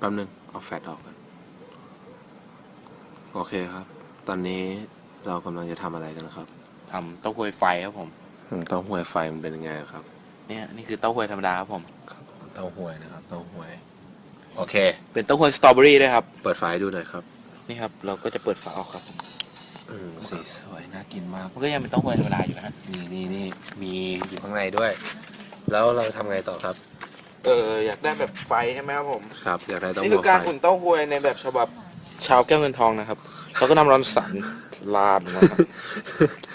แป๊บนึง เอาแฟลชออกกัน โอเคครับ ตอนนี้เรากำลังจะทำอะไรกันนะครับทำเต้าหวยไฟครับผม อืมเต้าหวยไฟมันเป็นยังไงครับ เนี่ยนี่คือเต้าหวยธรรมดาครับผม ครับเต้าหวยนะครับ เต้าหวย โอเค เป็นเต้าหวยสตรอเบอรี่ด้วยครับ เปิดไฟให้ดูหน่อยครับ นี่ครับ เราก็จะเปิดฝาออกครับผมอืมสีสวยน่ากินมาก มันก็ยังเป็นเต้าหวยธรรมดาอยู่นะฮะนี่นี่นี่มีอยู่ข้างในด้วย แล้วเราทำไงต่อครับ เอออยากได้แบบไฟใช่ไหมครับผมครับ อยากได้เต้านี่หคืวยอการไฟอุ่นเต้าหวยในแบบฉบับชาวแก้วเงินทองนะครับเราก็นำร้อนสันลาดลงมาครับ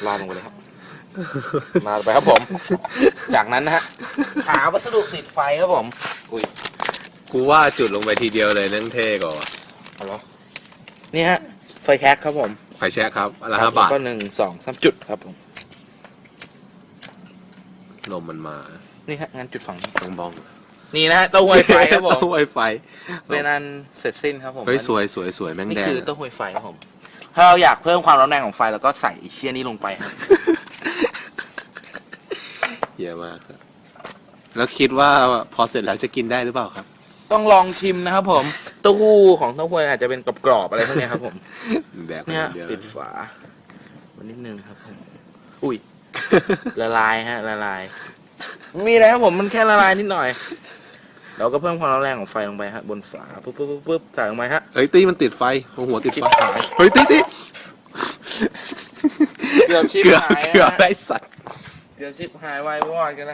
ลาดลงไปเลยครับลาดไปครับผม จากนั้นนะฮะหาวัสดุติดไฟครับผมอุ้ยกูว่าจุดลงไปทีเดียวเลยนั่งเท่ก่อนเอาเหรอนี่ฮะไฟแท็กครับผม ไฟแช็กครับอนละไรห้าบาทแล้วก็หนึ่งสองสามจุดครับผมลมมันมา นี่ฮะงั้นจุดฝั่งนี้ ต้องบ้อง นี่นะฮะเต้าหวยไฟครับผมเต้าหวยไฟเป็นอันเสร็จสิ้นครับผมเฮ้ยสวยสวยสวยแม่งนี่แดงคือเต้าหวยไฟครับผม ถ้าเราอยากเพิ่มความร้อนแรงของไฟเราก็ใส่ไอ้เชี่ยนี้ลงไปครับเยอะมากครับแล้วคิดว่าพอเสร็จแล้วจะกินได้หรือเปล่าครับ ต้องลองชิมนะครับผมเต้าหู้ของเต้าหวยอาจจะเป็นกรอบๆอะไรพวกเนี้ยครับผมแดกไปเนี่ยเดียวปิดฝาวันนิดนึงครับผมอุ้ยละลายฮะละลายไม่มีอะไรครับผมมันแค่ละลายนิดหน่อย เราก็เพิ่มความร้อนแรงของไฟลงไปฮะบนฝาปุ๊บปุ๊บปุ๊บปุ๊บใส่ลงไปฮะ เฮ้ยตีมันติดไฟตรงหัวติดชิบไฟหาย เฮ้ยตีตีเกือบชิบเกือบหายเกือบฮะได้สัตว์ เกือบชิบหายวายวอดกันแล้ว